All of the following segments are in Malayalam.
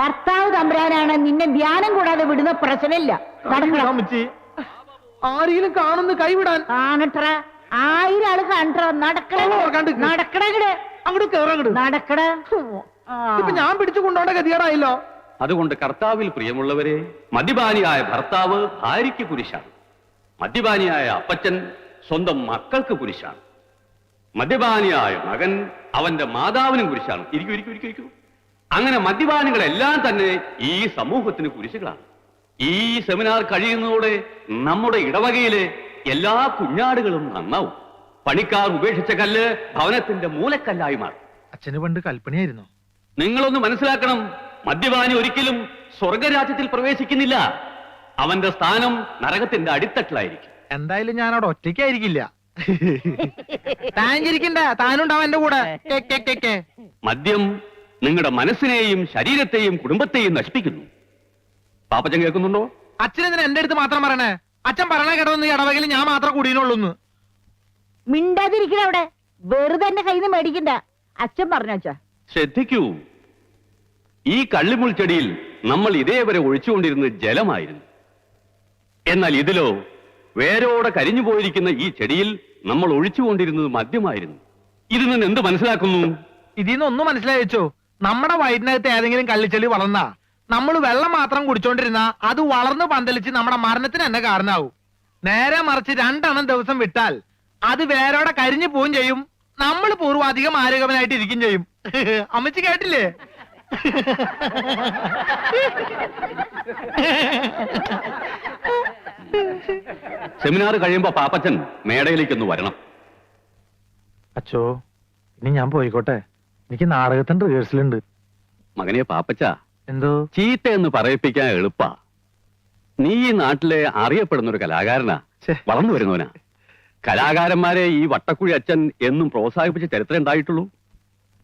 കർത്താവ് തമ്പുരാനാണ് നിന്നെ ധ്യാനം കൂടാതെ വിടുന്ന പ്രശ്നമില്ല. ആരെങ്കിലും കാണുന്നു കൈവിടാൻ. കാണട്ര ആയിരം ആൾ കാണട്ട നടക്കണ അങ്ങോട്ട് കേറങ്ങട് നടക്കട. ഇപ്പൊ ഞാൻ പിടിച്ചു കൊണ്ടോണ്ട ഗതികേടായല്ലോ. അതുകൊണ്ട് കർത്താവിൽ പ്രിയമുള്ളവരെ മദ്യപാനിയായ ഭർത്താവ് ഭാര്യയ്ക്ക് കുരിശാണ് മദ്യപാനിയായ അപ്പച്ചൻ സ്വന്തം മക്കൾക്ക് കുരിശാണ് മദ്യപാനിയായ മകൻ അവന്റെ മാതാവിനും കുരിശാണ് ഇരിക്കൂ ഇരിക്കൂ ഇരിക്കൂ ഇരിക്കൂ. അങ്ങനെ മദ്യപാനികളെല്ലാം തന്നെ ഈ സമൂഹത്തിന് കുരിശുകളാണ്. ഈ സെമിനാർ കഴിയുന്നതോടെ നമ്മുടെ ഇടവകയിലെ എല്ലാ കുഞ്ഞാടുകളും നന്നാവും. പണിക്കാർ ഉപേക്ഷിച്ച കല്ല് ഭവനത്തിന്റെ മൂലക്കല്ലായി മാറും. അച്ഛന് പണ്ട് കൽപ്പനയായിരുന്നു. നിങ്ങളൊന്ന് മനസ്സിലാക്കണം മദ്യപാനി ഒരിക്കലും സ്വർഗരാജ്യത്തിൽ പ്രവേശിക്കുന്നില്ല. അവന്റെ സ്ഥാനം നരകത്തിന്റെ അടിത്തട്ടിലായിരിക്കും. എന്തായാലും ഞാൻ അവിടെ ഒറ്റയ്ക്കായിരിക്കില്ല. താൻ ചിരിക്കണ്ട താനുണ്ടാവും എന്റെ കൂടെ. മദ്യം നിങ്ങളുടെ മനസ്സിനെയും ശരീരത്തെയും കുടുംബത്തെയും നശിപ്പിക്കുന്നു. പാപ്പച്ചൻ കേൾക്കുന്നുണ്ടോ? അച്ഛൻ എന്തിനാ എന്റെ അടുത്ത് മാത്രം പറയണേ? അച്ഛൻ പറയണ കേട്ടതെന്ന് ഈ ഇടവകയിൽ ഞാൻ മാത്രം കൂടിയുള്ളൂ മിണ്ടാതിരിക്കണ അവിടെ. വെറുതെ എന്റെ കയ്യിൽ നിന്ന് മേടിക്കണ്ട. അച്ഛൻ പറഞ്ഞു അച്ഛാ? ശ്രദ്ധിക്കൂ. ഈ കള്ളിമുൾച്ചെടിയിൽ നമ്മൾ ഇതേവരെ ഒഴിച്ചുകൊണ്ടിരുന്നത് ജലമായിരുന്നു. എന്നാൽ ഇതിലോ വേരോടെ കരിഞ്ഞു പോയിരിക്കുന്ന ഈ ചെടിയിൽ നമ്മൾ ഒഴിച്ചുകൊണ്ടിരുന്നത് മദ്യമായിരുന്നു. ഇതിൽ നിന്ന് എന്ത് മനസ്സിലാക്കുന്നു? ഇതിൽ നിന്ന് ഒന്നും മനസ്സിലായി വെച്ചോ? നമ്മുടെ വയറ്റിനകത്ത് ഏതെങ്കിലും കള്ളിച്ചെളി വളർന്ന നമ്മൾ വെള്ളം മാത്രം കുടിച്ചോണ്ടിരുന്ന അത് വളർന്ന് പന്തലിച്ച് നമ്മുടെ മരണത്തിന് തന്നെ കാരണമാവും നേരെ മറിച്ച് രണ്ടെണ്ണം ദിവസം വിട്ടാൽ അത് വേരോടെ കരിഞ്ഞു പോവും ചെയ്യും. നമ്മൾ പൂർവാധികം ആരോഗ്യവനായിട്ട് ഇരിക്കും ചെയ്യും. അമ്മച്ചി കേട്ടില്ലേ? സെമിനാർ കഴിയുമ്പോ പാപ്പച്ചൻ മേടയിലേക്കൊന്ന് വരണം. അച്ചോ ഇനി ഞാൻ പോയിക്കോട്ടെ. എനിക്ക് നാടകത്തിന്റെ റിഹേഴ്സൽ ഉണ്ട്. മകനെ പാപ്പച്ച. എന്തോ? ചീത്ത എന്ന് പറയിപ്പിക്കാൻ എളുപ്പാ. നീ ഈ നാട്ടിലെ അറിയപ്പെടുന്ന ഒരു കലാകാരനാ. വളർന്നു വരുന്നവനാ. കലാകാരന്മാരെ ഈ വട്ടക്കുഴി അച്ഛൻ എന്നും പ്രോത്സാഹിപ്പിച്ച ചരിത്രം ഉണ്ടായിട്ടുള്ളൂ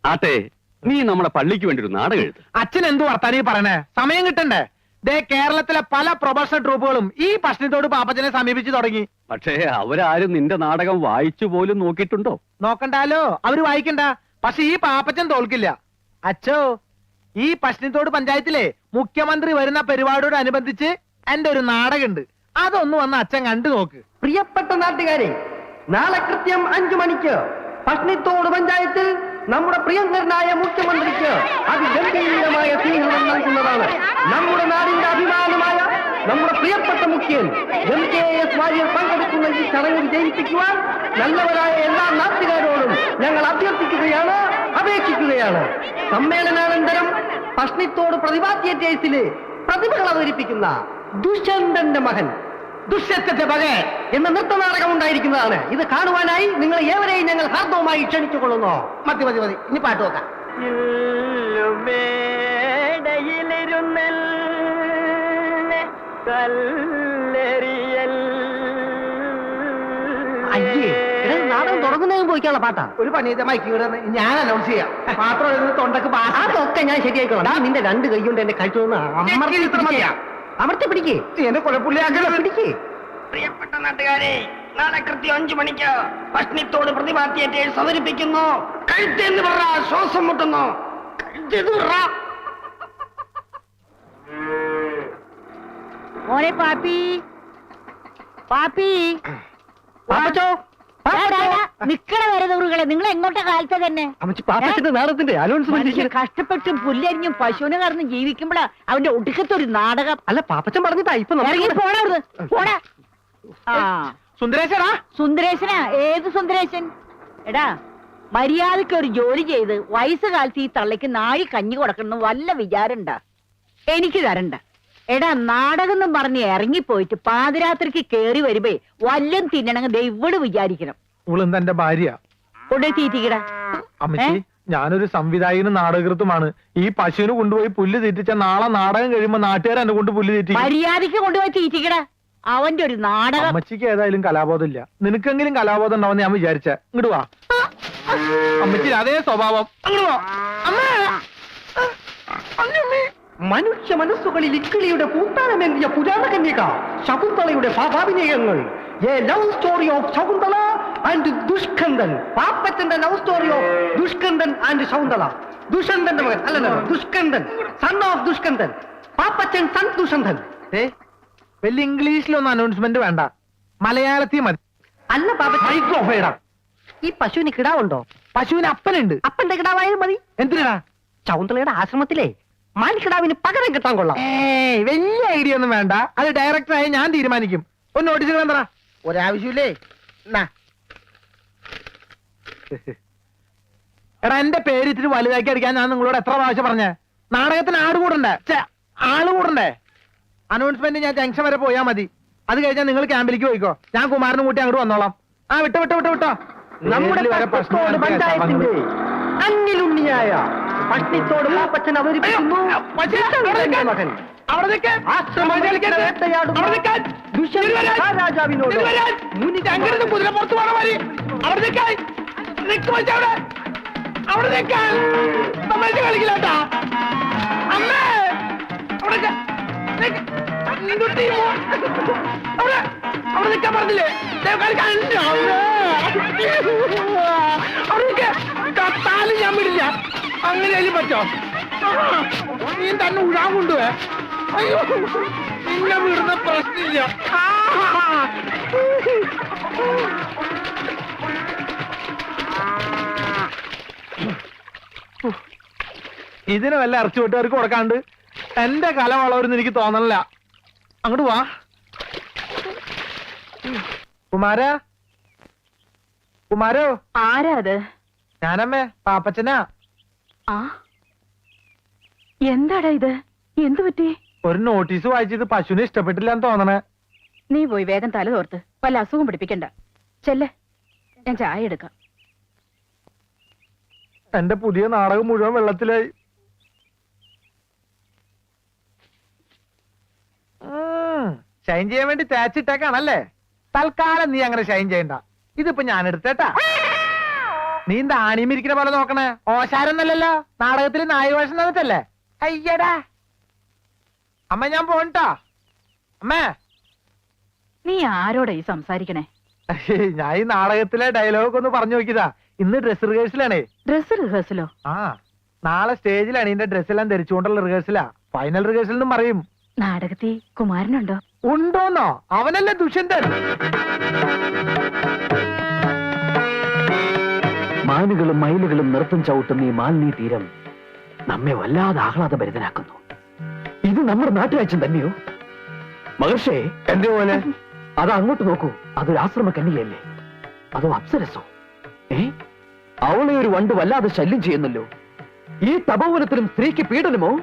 ആട്ടെ നീ നമ്മുടെ പള്ളിക്ക് വേണ്ടി ഒരു നാടകം എഴുത്. അച്ഛൻ എന്ത് വർത്താനീ പറയണേ? സമയം കിട്ടണ്ടേ? ദേ കേരളത്തിലെ പല പ്രൊഫഷണൽ ട്രൂപ്പുകളും ഈ പ്രശ്നത്തോട് പാപ്പച്ചനെ സമീപിച്ചു തുടങ്ങി. പക്ഷേ അവരാരും നിന്റെ നാടകം വായിച്ചു പോലും നോക്കിയിട്ടുണ്ടോ? നോക്കണ്ടാലോ? അവർ വായിക്കണ്ട. പക്ഷെ ഈ പാപ്പച്ചൻ തോൽക്കില്ല. അച്ഛോ ഈ പശ്ചിമത്തോട് പഞ്ചായത്തിലെ മുഖ്യമന്ത്രി വരുന്ന പരിപാടിയോട് അനുബന്ധിച്ച് എന്റെ ഒരു നാടകമുണ്ട്. അതൊന്ന് വന്ന് അച്ഛൻ കണ്ടു നോക്ക്. പ്രിയപ്പെട്ട നാട്ടുകാരെ നാളെ കൃത്യം അഞ്ചു മണിക്ക് പഷ്ണിത്തോട് പഞ്ചായത്തിൽ നമ്മുടെ പ്രിയങ്കരനായ മുഖ്യമന്ത്രിക്ക് അതിഗംഭീരമായ സ്വീകരണം നൽകുന്നതാണ് നമ്മുടെ നാടിന്റെ അഭിമാനമായ നമ്മുടെ പ്രിയപ്പെട്ട മുഖ്യൻ എം കെ എസ് വാര്യർ പങ്കെടുക്കുന്ന ഈ ചടങ്ങിൽ ജയിപ്പിക്കുവാൻ നല്ലവരായ എല്ലാ നാട്ടുകാരോടും ഞങ്ങൾ അഭ്യർത്ഥിക്കുകയാണ് അപേക്ഷിക്കുകയാണ്. സമ്മേളനാനന്തരം പഷ്ണിത്തോട് പ്രതിഭാ തിയേറ്റേഴ്സിലെ പ്രതിഭകൾ അവതരിപ്പിക്കുന്ന ദുഷ്യന്തന്റെ മകൻ ദുഷ്യത്തിന്റെ മകൻ എന്ന നൃത്തനാടകം ഉണ്ടായിരിക്കുന്നതാണ്. ഇത് കാണുവാനായി നിങ്ങൾ ഏവരെയും ഞങ്ങൾ ഹാർദവുമായി ക്ഷണിച്ചു കൊള്ളുന്നു മതി മതി മതി. ഇനി പാട്ട് നോക്കാം. അയ്യേ എടാ, നാടകം തുടങ്ങുന്നതിന് പോയിക്കാനുള്ള പാട്ടാ. ഒരു പണി മൈക്ക് ഞാൻ അനൗൺസ് ചെയ്യാം. മാത്രം തൊണ്ടക്ക് അതൊക്കെ ഞാൻ ശരിയായിക്കോളാം. നീ നിന്റെ രണ്ട് കൈ കൊണ്ട് എന്റെ കഴിച്ചു അമർത്തി ഇത്ര മതിയാ? അമർത്തി പിടിക്കേ. കുഴപ്പമില്ല പിടിക്കേ. പ്രിയപ്പെട്ട നാട്ടുകാരെ നാളെ കൃത്യം അഞ്ചു മണിക്ക് പഷ്ണിത്തോട് പ്രതിഭാ തിയേറ്റേഴ്സ് അവതരിപ്പിക്കുന്നു കഴുത്തെന്ന് പറ ശ്വാസം മുട്ടുന്നു. കഴുത്തെന്ന് പറ മോനെ പാപ്പി. പാപ്പി. പാപ്പച്ചോ നിക്കണ വരെ ദൂറുകളെ. നിങ്ങൾ എങ്ങോട്ടാ കാലത്തെ തന്നെ? മനുഷ്യൻ അനൗൺസ്മെന്റ് കഷ്ടപ്പെട്ടും പുല്ലരിഞ്ഞും പശുവിനെ കറന്ന് ജീവിക്കുമ്പോഴാ അവന്റെ ഒടുക്കത്തെ ഒരു നാടകം. അല്ല പാപ്പച്ചൻ പറഞ്ഞിട്ടാ ഇപ്പൊ പോടാ പോടാ. ആ. സുന്ദരേശ്വരാ സുന്ദരേശനാ. ഏത് സുന്ദരേശൻ? എടാ മര്യാദയ്ക്ക് ഒരു ജോലി ചെയ്ത് വയസ്സുകാലത്ത് ഈ തള്ളയ്ക്ക് നാഴി കഞ്ഞി കൊടുക്കണം വല്ല വിചാരണ്ട എനിക്ക് തരണ്ട. എടാ നാടകം എന്നും പറഞ്ഞ് ഇറങ്ങിപ്പോയിട്ട് പാതിരാത്രിക്ക് കേറി വരുമ്പേ വല്ലം തിന്നണങ്ങ് ദൈവട് വിചാരിക്കണം. ഇവളെന്താ എന്റെ ഭാര്യ. കൊണ്ടേ തീറ്റിക്കടാ. അമ്മച്ചി? ഞാനൊരു സംവിധായകനും നാടകൃത്തുമാണ് ഈ പശുവിന് കൊണ്ടുപോയി പുല്ല് തീറ്റിച്ച നാളെ നാടകം കഴിയുമ്പോ നാട്ടുകാർ എന്നെ കൊണ്ട് പുല്ല് തീറ്റി മര്യാദയ്ക്ക് കൊണ്ടുപോയി തീറ്റിക്കടാ. അവന്റെ ഒരു നാടകം. അമ്മച്ചിക്ക് ഏതായാലും കലാബോധം ഇല്ല. നിനക്കെങ്കിലും കലാബോധം ഉണ്ടാവും ഞാൻ വിചാരിച്ച. ഇങ്ങോട്ട് വാ. അമ്മച്ചി അതേ സ്വഭാവം. അങ്ങോട്ട് വാ. അമ്മേ അമ്മേ. മനുഷ്യ മനസ്സുകളിൽ ഇക്കിളിയുടെ പൂത്താനമേന്തിയ പുരാണ കന്യക ശകുന്തളയുടെ ഭാവാഭിനയങ്ങൾ a love story of Shakuntala and Dushkandan പാപ്പത്തിന്റെ love story of Dushkandan and Shakuntala. ദുഷന്തന്റെ മകൻ അല്ലല്ലോ Dushkandan son of Dushkandan Pappachan son Dushanthan വലിയ ഇംഗ്ലീഷിലൊന്നും അനൗൺസ്മെന്റ് വേണ്ട. മലയാളത്തിൽ മതി. അല്ല പാപ്പച്ചൻ. മൈക്രോഫേടാ ഈ പശുവിന് കിടാവുണ്ടോ? പശുവിന് അപ്പനുണ്ട്. അപ്പന്റെ കിടാവായാലും മതി. എന്തിനാ ശകുന്തളയുടെ ആശ്രമത്തിലെ. മാൻകിടാവിന് പകരം കിട്ടാൻ കൊള്ളാം. ഏയ് വലിയ ഐഡിയ ഒന്നും വേണ്ട. അത് ഡയറക്ടറായി ഞാൻ തീരുമാനിക്കും. ഒന്ന് ഓടിച്ചു എന്താ ഒരാവശ്യമില്ലേ? എന്നാ. എടാ എന്റെ പേര് ഇത്തിരി വലുതാക്കി അടിക്കാൻ ഞാൻ നിങ്ങളോട് എത്ര പ്രാവശ്യം പറഞ്ഞേ? നാടകത്തിന് ആട് കൂടണ്ടേ? ആൾ കൂടണ്ടേ? അനൗൺസ്മെന്റ് ഞാൻ ജംഗ്ഷൻ വരെ പോയാ മതി. അത് കഴിഞ്ഞാൽ നിങ്ങൾ ക്യാമ്പിലേക്ക് പോയിക്കോ. ഞാൻ കുമാരനും കൂട്ടി അങ്ങോട്ട് വന്നോളാം. ആ വിട്ടോ വിട്ടോ വിട്ടോ വിട്ടോ. നമ്മുടെ പഞ്ചായത്തിന്റെ അന്നിലുണ്ണിയായ പട്ടിത്തോട് പാപ്പച്ചൻ അവതരിപ്പിക്കുന്നു. നിൽക്കാൻ. മകൻ. ആശ്രമത്തിൽ വേട്ടയാടുന്ന നിൽക്കാൻ. ദുഷ്യന്ത. മഹാരാജാവിനോട്. മുനി- അവിടെ നിൽക്കാൻ. നിൽക്ക് മച്ചാ അവിടെ. അവിടെ നിൽക്കാൻ. നമ്മൾ കളിക്കില്ല കേട്ടാ അമ്മേ. അവിടെ അവിടെ. അവിടെ നിൽക്കാൻ പറഞ്ഞില്ലേ? കളിക്കാൻ. അവിടെ നിൽക്ക്. കത്താലും ഞാൻ വിടില്ല. അങ്ങനെ പറ്റോ? നീ തന്നെ ഉഴാൻ കൊണ്ടുപോയേ. അയ്യോ നിന്നെ വിടുന്ന പ്രശ്നമില്ല. ഇതിനെ ഇതിന് വല്ല ഇറച്ചി വെട്ടുകാർക്ക് കൊടുക്കാണ്ട് എന്റെ കല വളവരുന്ന് എനിക്ക് തോന്നണില്ല. അങ്ങോട്ട് വാ. കുമാര? കുമാരോ? ആരാ അത്? ഞാനമ്മേ പാപ്പച്ചനാ. ആ? എന്താടാ ഇത്? എന്തു പറ്റി? ഒരു നോട്ടീസ് വായിച്ചത് പശുവിനെ ഇഷ്ടപ്പെട്ടില്ല എന്ന് തോന്നണേ. നീ പോയി വേഗം തല തോർത്ത്. വല്ല അസുഖം പിടിപ്പിക്കണ്ട. ചെല്ലേ. ഞാൻ ചായ എടുക്കാം. എന്റെ പുതിയ നാടകം മുഴുവൻ വെള്ളത്തിലായി. ഷൈൻ ചെയ്യാൻ വേണ്ടി തേച്ചിട്ടേക്കാണല്ലേ? തൽക്കാലം നീ അങ്ങനെ ഷൈൻ ചെയ്യണ്ട. ഇതിപ്പോ ഞാൻ എടുത്തേട്ടാ. നീ എന്താ ആണിമിരിക്കുന്ന പോലെ നോക്കണേ? ഓശാരൊന്നല്ലല്ലോ. നാടകത്തിൽ നായവേഷം തന്നിട്ടല്ലേ? അയ്യടാ. അമ്മ ഞാൻ പോണിട്ടാ അമ്മേ. നീ ആരോടാ ഈ സംസാരിക്കണേ? ഞാൻ ഈ നാടകത്തിലെ ഡയലോഗ് ഒന്ന് പറഞ്ഞു നോക്കിയതാ. ഇന്ന് ഡ്രസ് റിഹേഴ്സലാണേ ഡ്രസ് റിഹേഴ്സലോ ആ നാളെ സ്റ്റേജിലാണ് ഇതിന്റെ ഡ്രസ് എല്ലാം ധരിച്ചുകൊണ്ടുള്ള റിഹേഴ്സലാ ഫൈനൽ റിഹേഴ്സൽ എന്നും പറയും. നാടകത്തിൽ കുമാരനുണ്ടോ? ഉണ്ടോന്നോ? അവനല്ലേ ദുഷ്യന്തൻ. മാനുകളും മയിലുകളും നൃത്തം ചവിട്ടുന്ന ഈ മാലിന്യ തീരം നമ്മെ വല്ലാതെ ആഹ്ലാദഭരിതനാക്കുന്നു. ഇത് നമ്മുടെ നാട്ടുരാജ്യം തന്നെയോ? മഹർഷേ എന്റെ പോലെ അത് അങ്ങോട്ട് നോക്കൂ. അതൊരു ആശ്രമ കന്നിയല്ലേ അതോ അപ്സരസോ? ഏ? അവളെ ഒരു വണ്ട് വല്ലാതെ ശല്യം ചെയ്യുന്നല്ലോ. ഈ തപോവനത്തിലും സ്ത്രീക്ക് പീഡനമോ?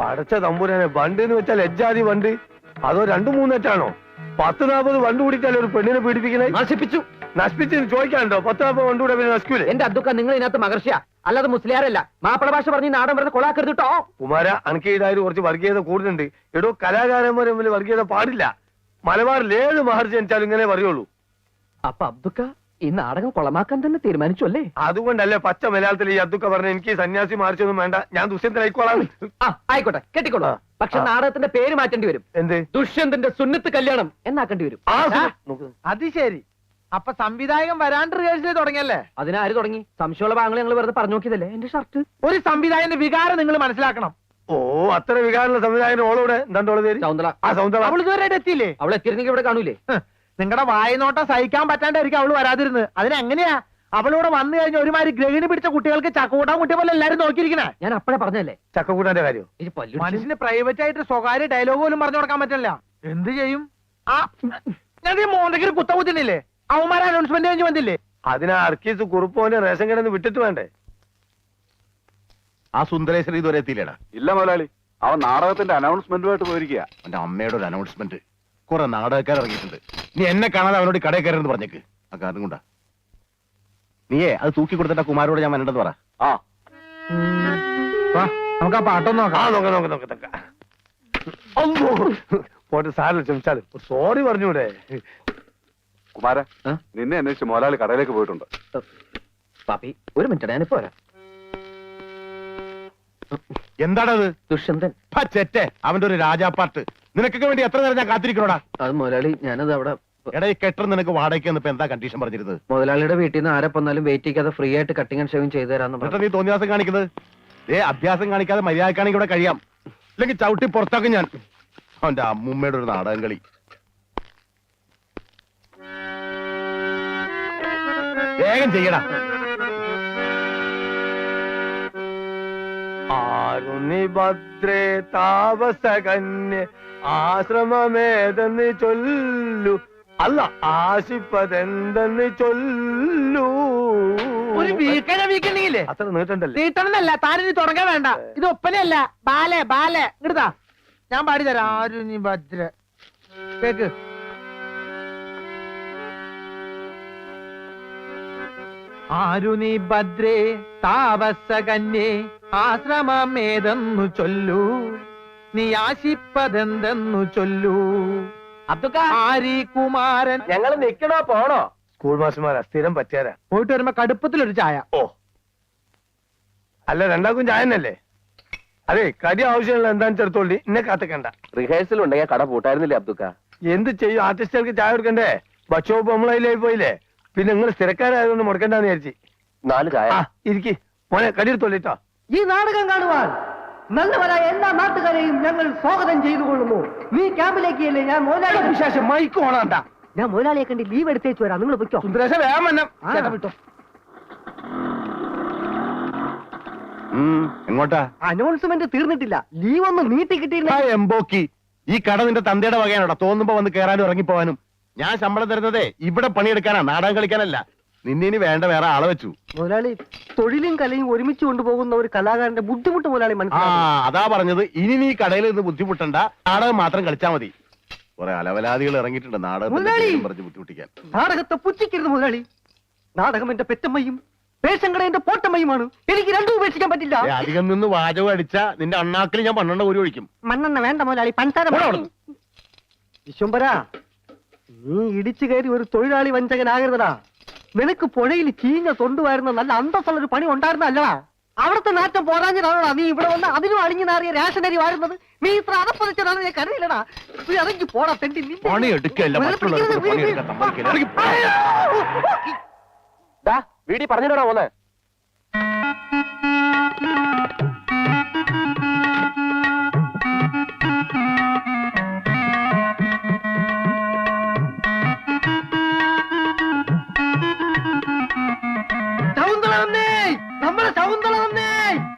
പടച്ച തമ്പുരാനെ വണ്ട് എന്ന് വെച്ചാൽ ലജ്ജാതി വണ്ട്. അതോ രണ്ടു മൂന്നെറ്റാണോ പത്ത് നാൽപ്പത് വണ്ട് കൂടിയിട്ടല്ലേ ഒരു പെണ്ണിനെ പീഡിപ്പിക്കണേ നശിപ്പിച്ചു. നശിപ്പിച്ച് ചോദിക്കാനുണ്ടോ? പത്ത് കൊണ്ടുകൂടെ പിന്നെ നശിക്കൂലേ എന്റെ അദ്ദുക്ക നിങ്ങൾ ഇതിനകത്ത് മഹർഷിയ. അല്ലാതെ മുസ്ലിയാരല്ല. മാപ്പിള ഭാഷ പറഞ്ഞ് നാടൻ പറഞ്ഞ് കൊളാക്കരുത് കേട്ടോ. കുമാര അനക്ക് ഇതായത് കുറച്ച് വർഗീയത കൂടുതലുണ്ട് എടോ കലാകാരന്മാർ തമ്മിൽ വർഗീയത പാടില്ല. മലബാറിൽ ഏത് മഹർജി ജനിച്ചാലും ഇങ്ങനെ പറയുള്ളൂ. അപ്പൊ അബ്ദുക്ക ഈ നാടകം കൊളമാക്കാൻ തന്നെ തീരുമാനിച്ചു അല്ലേ? അതുകൊണ്ടല്ലേ പച്ച മലയാളത്തിൽ ഈ അബ്ദുക്ക പറഞ്ഞ എനിക്ക് സന്യാസി മാറിച്ചൊന്നും വേണ്ട. ഞാൻ ദുഷ്യന്തനായിക്കോളാം ആ ആയിക്കോട്ടെ കെട്ടിക്കോളൂ. പക്ഷെ. നാടകത്തിന്റെ പേര് മാറ്റേണ്ടി വരും. എന്ത്? ദുഷ്യന്തന്റെ സുന്നത്ത് കല്യാണം എന്നാക്കേണ്ടി വരും. ആ ആ. നോക്ക്. അത് ശരി. അപ്പൊ സംവിധായകൻ വരാണ്ട് റിഹേഴ്സൽ തുടങ്ങിയല്ലേ? അതിനാര് തുടങ്ങി? സംശയമുള്ള ഭാഗങ്ങൾ ഞങ്ങൾ വെറുതെ പറഞ്ഞു നോക്കിയതല്ലേ? എന്റെ ഷർട്ട്. ഒരു സംവിധായകന്റെ വികാരം നിങ്ങൾ മനസ്സിലാക്കണം. ഓ അത്ര വികാരമുള്ള സംവിധായകൻ ഓളോടെ പേര്? ആ സൗന്ദര അവൾ ഇതുവരെ എത്തിയില്ലേ? അവൾ എത്തിയിരുന്നെങ്കിൽ ഇവിടെ കാണൂലേ? നിങ്ങളുടെ വായനോട്ടം സഹിക്കാൻ പറ്റാണ്ടായിരിക്കും അവൾ വരാതിരുന്നത് അതിനെങ്ങനെയാ അവളിവിടെ വന്നു കഴിഞ്ഞ ഒരുമാതിരി ഗ്രഹിണി പിടിച്ച കുട്ടികൾക്ക് ചക്കൂട്ടാൻ കുട്ടിയെ പോലെ എല്ലാരും നോക്കിയിരിക്കണേ? ഞാൻ അപ്പഴേ പറഞ്ഞല്ലേ ചക്കൂട്ടാന്റെ കാര്യം. മനുഷ്യന് പ്രൈവറ്റ് ആയിട്ട് സ്വകാര്യ ഡയലോഗ് പോലും പറഞ്ഞു കൊടുക്കാൻ പറ്റില്ല. എന്ത് ചെയ്യും? ആ ഞാൻ ഈ മോന്തയ്ക്ക് കുത്ത കുത്തിനില്ലേ അവന്മാരെ അനൗൺസ്മെന്റ് കഴിഞ്ഞ് വന്നില്ലേ? അതിനാ അർക്കീസ് കുറുപ്പോന്റെ റേഷൻ കടന്ന് വിട്ടിട്ട് വേണ്ടേ? ആ സുന്ദരേശ്വരൻ ഇതുവരെ എത്തിയില്ലേടാ? ഇല്ല മുതലാളി അവൻ നാടകത്തിന്റെ അനൗൺസ്മെന്റുമായിട്ട് പോയിരിക്കുക. അവന്റെ അമ്മയുടെ ഒരു അനൗൺസ്മെന്റ് കുറെ നാടകക്കാർ ഇറങ്ങിയിട്ടുണ്ട്. നീ എന്നെ കാണാതെ അവനോട് കടയിൽ കയറുന്നു പറഞ്ഞേക്ക്. ആ കാരണം കൊണ്ടാ. നീയേ അത് തൂക്കി കൊടുത്തിട്ട് കുമാരോട് ഞാൻ വരണ്ടെന്ന് പറ. ആ. വാ നമുക്ക് ആ പാട്ടൊന്ന് ആ നോക്കാം നോക്ക നോക്ക നോക്ക. നോക്ക. പോട്ടെ സാറിന് ക്ഷമിച്ചാലും. സോറി പറഞ്ഞൂടെ. കുമാര ആ? നിന്നെ അന്വേഷിച്ച് മോലാളി കടയിലേക്ക് പോയിട്ടുണ്ട്. പാപ്പി ഒരു മിനിറ്റ് ഞാനിപ്പോ വരാം. എന്താണത്? ദുഷ്യന്തൻ. ചെറ്റെ അവന്റെ ഒരു രാജാപ്പാട്ട്. നിനക്കൊക്കെ വേണ്ടി എത്ര നേരം ഞാൻ കാത്തിരിക്കണോടാ? അത് മുതലാളി ഞാനത് അവിടെ എടാ ഈ കെട്ടർ നിനക്ക് വാടകയ്ക്ക് ഇപ്പൊ എന്താ കണ്ടീഷൻ പറഞ്ഞിരുന്നത്? മുതലാളിയുടെ വീട്ടിൽ നിന്ന് ആരെ വന്നാലും വെയിറ്റ് ചെയ്യാതെ ഫ്രീ ആയിട്ട് കട്ടിംഗ് ആൻഡ് ഷേവിംഗ് ചെയ്തു തരാന്ന് എന്നിട്ട് പറഞ്ഞു. നീ തോന്നിയാസം കാണിക്കുന്നത്? ഏ അഭ്യാസം കാണിക്കാതെ മര്യാദക്കാണെങ്കിൽ ഇവിടെ കഴിയാം. അല്ലെങ്കിൽ ചവിട്ടി പുറത്താക്കും ഞാൻ. അവന്റെ അമ്മൂമ്മയുടെ ഒരു നാടകം കളി. വേഗം ചെയ്യടാ. ആരുണി ഭദ്രേ താപസകന്യ ആശ്രമമേതെന്ന് ചൊല്ലു. അല്ല ആശിപ്പതെന്തെന്ന് ചൊല്ലു. ഒരു വീക്കണ വീക്കണ്ടെങ്കിലേ അത്ര നീട്ടണ്ടല്ലേ? നീട്ടണമെന്നല്ല താനിനി തുടങ്ങാൻ വേണ്ട. ഇത് ഒപ്പനയല്ല ബാലെ ബാലെ. ഇങ്ങടുതാ ഞാൻ പാടി തരാം. ആരുണി ഭദ്ര കേക്ക്. ആരു നീ ഭദ്രേ താപസകന്യേ ആശ്രമമേതെന്നു ചൊല്ലൂ. നീ ആശിപ്പതെന്തെന്നു ചൊല്ലൂ. ആരി കുമാരൻ. ഞങ്ങൾ നിക്കണോ പോണോ? സ്കൂൾ മാസ്റ്റർമാരാ സ്ഥിരം പറ്റിയാരാ? പോയിട്ട് വരുമ്പോ കടുപ്പത്തിലൊരു ചായ. ഓ. അല്ല രണ്ടാക്കും ചായ തന്നെയല്ലേ അതെ കടി ആവശ്യമില്ല എന്താണെന്ന് ചെറുത്തോളി എന്നെ കാത്തക്കണ്ട. റിഹേഴ്സൽ ഉണ്ടെങ്കിൽ കട പൂട്ടായിരുന്നില്ലേ അബ്ദുക്ക? എന്ത് ചെയ്യും? ആർട്ടിസ്റ്റുകൾക്ക് ചായ കൊടുക്കണ്ടേ? ഭക്ഷണം നമ്മളതിലായി പോയില്ലേ? പിന്നെ നിങ്ങൾ സ്ഥിരക്കാരായതുകൊണ്ട് മുടക്കണ്ടെന്ന് വിചാരിച്ചു. നാല് ചായ. ഇരിക്കി. മോനെ കടിയെടുത്തോളിട്ടോ ഈ നാടകം കാണുവാൻ നല്ലവരായ എല്ലാ നാട്ടുകാരെയും ഞങ്ങൾ സ്വാഗതം ചെയ്തു കൊള്ളുന്നു നീ ക്യാമ്പിലേക്ക് അല്ലേ ഞാൻ മോലാളി വിശേഷം മൈക്ക് ഓണാണ്ട ഞാൻ മോലാളിയെ കണ്ട് ലീവ് എടുത്തേച്ചു വരാം. നിങ്ങൾ പൊയ്ക്കോ. സുന്ദരേശ വേഗം വന്നം. ആ. വിട്ടോ. എങ്ങോട്ടാ? അനൗൺസ്മെന്റ് തീർന്നിട്ടില്ല. ലീവ് ഒന്ന് നീട്ടി കിട്ടിയില്ല. ആ എംബോക്കി. ഈ കട നിന്റെ തന്തയുടെ വകയാണോടാ. തോന്നുമ്പോ വന്ന് കയറാനും ഇറങ്ങിപ്പോവാനും. ഞാൻ ശമ്പളം തരുന്നതേ ഇവിടെ പണിയെടുക്കാനാ നാടകം കളിക്കാനല്ല. നിന്നെ ഇനി വേണ്ട വേറെ ആളെ വെച്ചു. മുതലാളി തൊഴിലും കലയും ഒരുമിച്ച് കൊണ്ടുപോകുന്ന ഒരു കലാകാരന്റെ ബുദ്ധിമുട്ട് മുതലാളി ആ മനസ്സിലാക്കി അതാ പറഞ്ഞത്. ഇനി നീ കടയിൽ നിന്ന് ബുദ്ധിമുട്ടണ്ട. നാടകം മാത്രം കളിച്ചാ മതി. കുറെ അലവലാദികൾ ഇറങ്ങിയിട്ടുണ്ട്. നാടകത്തിന്റെ മുതലാളി! പേരും പറഞ്ഞ് ബുദ്ധിമുട്ടിക്കാൻ. നാടകത്തെ പുച്ഛിക്കരുത് മുതലാളി. നാടകം എന്റെ പെറ്റമ്മയും പേശങ്കട എന്റെ പോട്ടമ്മയുമാണ്. എനിക്ക് രണ്ടും ഉപേക്ഷിക്കാൻ പറ്റില്ല. ഏ, അധികം നിന്ന് വാചകം അടിച്ച നിന്റെ അണ്ണാക്കിൽ ഞാൻ പന്ത്രണ്ട് ഒരു ഒഴിക്കും. മണ്ണെണ്ണ വേണ്ട മുതലാളി പഞ്ചാര വിശ്വംബര നീ ഇടിച്ചു കയറി ഒരു തൊഴിലാളി വഞ്ചകനാകരുതടാ. നിനക്ക് പുഴയിൽ ചീഞ്ഞ തൊണ്ടുവായിരുന്ന നല്ല അന്തസ്സുള്ള ഒരു പണി ഉണ്ടായിരുന്നല്ലടാ. അവിടുത്തെ നാറ്റം പോരാഞ്ഞിട്ടാണോടാ നീ ഇവിടെ വന്ന് അതിനും അളിഞ്ഞു നാറിയ റേഷനരി വാഴുന്നത് നീ ഇത്ര അതപ്പതിച്ചതാണ് ഞാൻ കരുതില്ലടാ നീ ഇറങ്ങി പോടാ തെണ്ടി. നിന്നെ- മറ്റുള്ളവർക്ക് പണിയെടുക്കാൻ സമ്മതിക്കില്ല. വീടി പറഞ്ഞിട്ടാ പോന്നെ നമ്മളെ ശകുന്തള വന്നേ.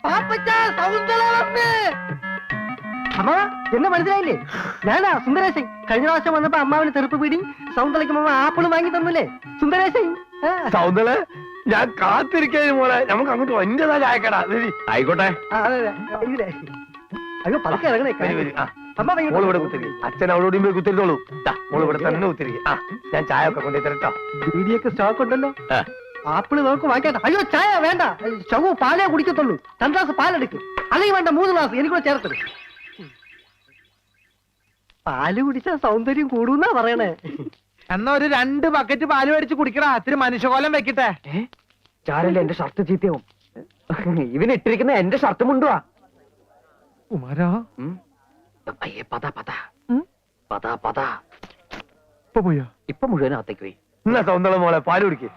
പാപ്പച്ച ശകുന്തള വന്നേ. അമ്മ എന്നെ മനസ്സിലായില്ലേ? ഞാനാ സുന്ദരേശൻ. കഴിഞ്ഞ പ്രാവശ്യം വന്നപ്പോ അമ്മാവിന് തെറുപ്പ് പീടി സൗന്ദര്യക്ക് അമ്മ ആപ്പിളും വാങ്ങി തന്നില്ലേ? സുന്ദരേശൻ സൗന്ദല ഞാൻ കാത്തിരിക്കുന്നു മോളെ. നമുക്ക് അങ്ങോട്ട് എന്റേതാ ചായക്കടാ. ആയിക്കോട്ടെ. അയ്യോ പതുക്കെ ഇറങ്ങണേ. വരി വരി. ആ. അമ്മ വാങ്ങി മോൾ ഇവിടെ കുത്തിരി. അച്ഛൻ അവളോടും പോയി കുത്തിരിത്തോളൂ ദാ, മോൾ ഇവിടെ തന്നെ കുത്തിരി ആ ഞാൻ ചായ ഒക്കെ കൊണ്ടുപോയി തരട്ടോ. ബീഡിയൊക്കെ സ്റ്റോക്ക് ഉണ്ടല്ലോ. ആപ്പിൾ നമുക്ക് വാങ്ങിക്കാൻ അയ്യോ ചായ വേണ്ട. ചവു പാലേ കുടിക്കത്തുള്ളൂ. രണ്ട് ഗ്ലാസ് പാലെടുക്ക്. അല്ലെങ്കിൽ വേണ്ട മൂന്ന് ഗ്ലാസ് എനിക്കൂടെ ചേർത്തത് പാൽ കുടിച്ചാ സൗന്ദര്യം കൂടുന്നാ പറയണേ. എന്നാ ഒരു രണ്ട് ബക്കറ്റ് പാൽ മേടിച്ച് കുടിക്കടാ. അത്തിരി മനുഷ്യകോലം വെക്കട്ടെ. ചാരല്ലേ എന്റെ ഷർട്ട് ചീത്തയാവും. ഇവന് ഇട്ടിരിക്കുന്ന എന്റെ ഷർട്ട് മുണ്ടുവാ. കുമാരാ ഉം. അയ്യേ പതാ പതാ? പതാ പതാ. ഇപ്പൊ പോയോ? ഇപ്പൊ മുഴുവനകത്തേക്ക് പോയി. എന്നാ സൗന്ദര്യ മോളെ പാൽ കുടിക്ക്.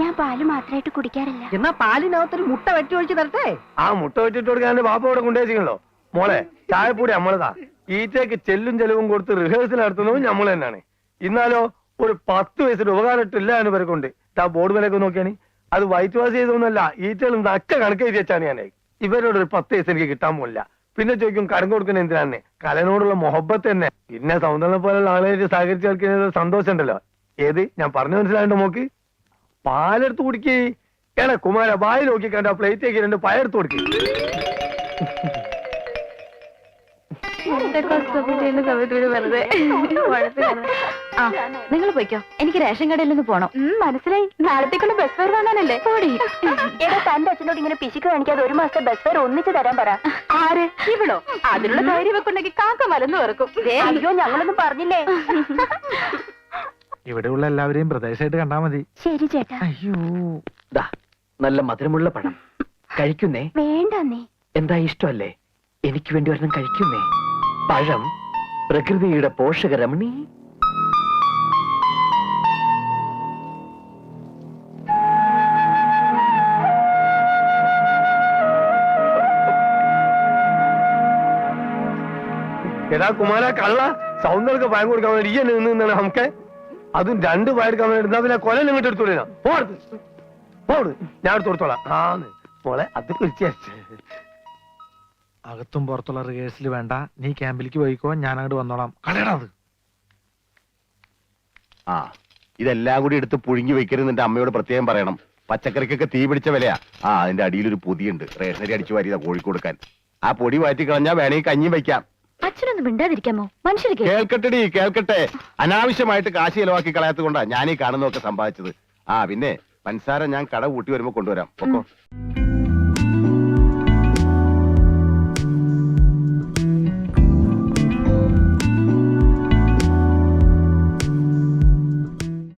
ഞാൻ പാൽ മാത്രമായിട്ട് കുടിക്കാറില്ല. എന്നാ പാലിനകത്തൊരു മുട്ട വെട്ടി ഒഴിച്ച് തരട്ടെ? ആ മുട്ട വെച്ചിട്ട് കൊടുക്കാൻ ബാപ്പ ഇവിടെ കൊണ്ടുവച്ചിട്ടുണ്ടോ മോളെ ചായപ്പൊടി നമ്മളതാ. ഈറ്റയ്ക്ക് ചെല്ലും ചെലവും കൊടുത്ത് റിഹേഴ്സൽ നടത്തുന്നതും നമ്മൾ തന്നെയാണ്. ഇന്നാലോ ഒരു പത്ത് വയസ്സിന് ഉപകാരമിട്ടില്ല എന്ന് പേർക്കുണ്ട്. ആ ബോർഡ് വിലയൊക്കെ നോക്കിയാണ്. അത് വൈറ്റ് വാഷ് ചെയ്തൊന്നുമല്ല ഈറ്റകളും നക്ക കണക്ക് എഴുതി വെച്ചാണ് ഞാൻ ഇവരോട് ഒരു പത്ത് വയസ്സ് എനിക്ക് കിട്ടാൻ പോലില്ല പിന്നെ ചോദിക്കും കടം കൊടുക്കുന്ന എന്തിനാണ് കലനോടുള്ള മൊഹബത്ത് തന്നെ. പിന്നെ സൗന്ദര്യം പോലുള്ള ആളുകളായിട്ട് സഹകരിച്ച് കളിക്കുന്നത് സന്തോഷം ഉണ്ടല്ലോ ഏത്? ഞാൻ പറഞ്ഞു മനസ്സിലായിട്ട് നോക്ക് പാലെടുത്ത് കുടിക്കേ. ഏടാ കുമാര വായി നോക്കി കണ്ട പ്ലേറ്റേക്ക് രണ്ട് പയർത്ത് കൊടുക്കേ. നിങ്ങൾ പോയിക്കോ. എനിക്ക് റേഷൻ കടയിൽ നിന്ന് പോണം. മനസ്സിലായി. നാളത്തേക്കുള്ള ബസ് ഫെയർ വാങ്ങാനല്ലേ? എടാ തന്റെ അച്ഛനോട് ഇങ്ങനെ പിശിക്ക് കാണിക്കാതെ ഒരു മാസത്തെ ബസ് ഫെയർ ഒന്നിച്ച് തരാൻ പറ. ആര്? ഇവളോ? അതിനുള്ള ധൈര്യമൊക്കെ ഉണ്ടെങ്കിൽ കാക്ക മലന്ന് വെറുക്കും. അയ്യോ ഞങ്ങളൊന്നും പറഞ്ഞില്ലേ? ഇവിടെയുള്ള എല്ലാവരെയും പ്രദേശമായിട്ട് കണ്ടാ മതി. ശരി ചേട്ടാ. അയ്യോ. ദാ നല്ല മധുരമുള്ള പഴം. കഴിക്കുന്നേ? വേണ്ടന്നേ. എന്താ ഇഷ്ടമല്ലേ? എനിക്ക് വേണ്ടി ഒരെണ്ണം കഴിക്കുന്നേ. പഴം പ്രകൃതിയുടെ പോഷക രമണി. കുമാര കള്ള. സൗന്ദര്യ ഭയം കൊടുക്കാൻ ഇയ്യ നിന്നാണ് നമുക്ക്. അതും രണ്ട് വേണ്ടി എന്നാ പിന്നെ കൊല ഇങ്ങോട്ട് എടുത്തോളി പോടുത്ത് പോട് ഞാൻ എടുത്ത് കൊടുത്തോളാം. ആന്ന്. മോളെ അത് പിടിച്ചേ അകത്തും പുറത്തുള്ള റിഹേഴ്സൽ വേണ്ട. നീ ക്യാമ്പിലേക്ക് പോയിക്കോ ഞാൻ അങ്ങോട്ട് വന്നോളാം. കളയടാ അത്. ആ ഇതെല്ലാം കൂടി എടുത്ത് പുഴുങ്ങി വെക്കരുത് നിന്റെ അമ്മയോട് പ്രത്യേകം പറയണം. പച്ചക്കറിക്കൊക്കെ തീ പിടിച്ച വിലയാ. ആ അതിന്റെ അടിയിൽ ഒരു പൊതിയുണ്ട്. റേഷനരി അടിച്ചു വാരിയതാ കോഴിക്കൊടുക്കാൻ ആ പൊടി മാറ്റി കളഞ്ഞാ വേണമെങ്കിൽ കഞ്ഞി വെക്കാം. അച്ഛനൊന്നും മിണ്ടാതിരിക്കാമോ? മനുഷ്യർക്ക് കേൾക്കട്ടെടി കേൾക്കട്ടെ. അനാവശ്യമായിട്ട് കാശ് ചെലവാക്കി കളയാത്തത് കൊണ്ടാ ഞാൻ ഈ കാണുന്നതൊക്കെ സമ്പാദിച്ചത്. ആ പിന്നെ പൻസാര ഞാൻ കട കൂട്ടി വരുമ്പോ കൊണ്ടുവരാം. പൊക്കോ.